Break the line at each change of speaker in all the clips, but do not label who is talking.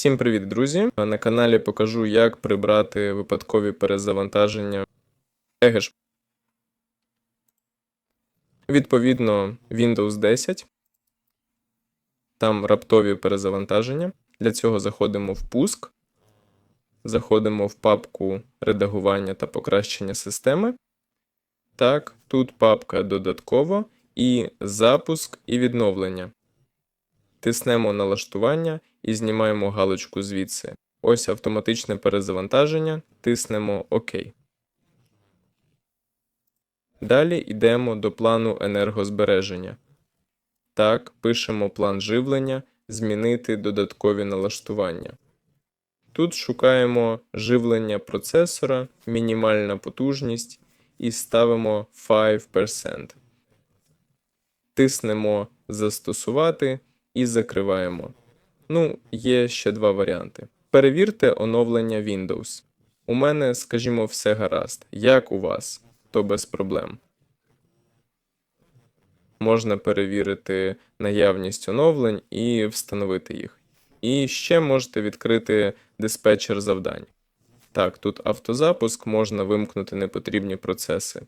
Всім привіт, друзі! На каналі покажу, як прибрати випадкові перезавантаження Егеш. Відповідно, Windows 10. Там раптові перезавантаження. Для цього заходимо в пуск, заходимо в папку редагування та покращення системи. Так, тут папка додатково і запуск і відновлення. Тиснемо налаштування і знімаємо галочку звідси. Ось автоматичне перезавантаження, тиснемо ОК. Далі йдемо до плану енергозбереження. Так, пишемо план живлення, змінити додаткові налаштування. Тут шукаємо живлення процесора, мінімальна потужність і ставимо 5%. Тиснемо Застосувати і закриваємо. Ну, є ще два варіанти. Перевірте оновлення Windows. У мене, скажімо, все гаразд. Як у вас, то без проблем. Можна перевірити наявність оновлень і встановити їх. І ще можете відкрити диспетчер завдань. Так, тут автозапуск, можна вимкнути непотрібні процеси.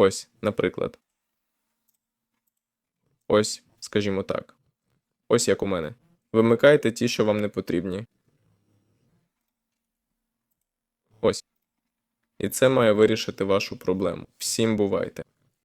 Ось, наприклад. Ось, скажімо так. Ось як у мене. Вимикайте ті, що вам не потрібні. Ось. І це має вирішити вашу проблему. Всім бувайте.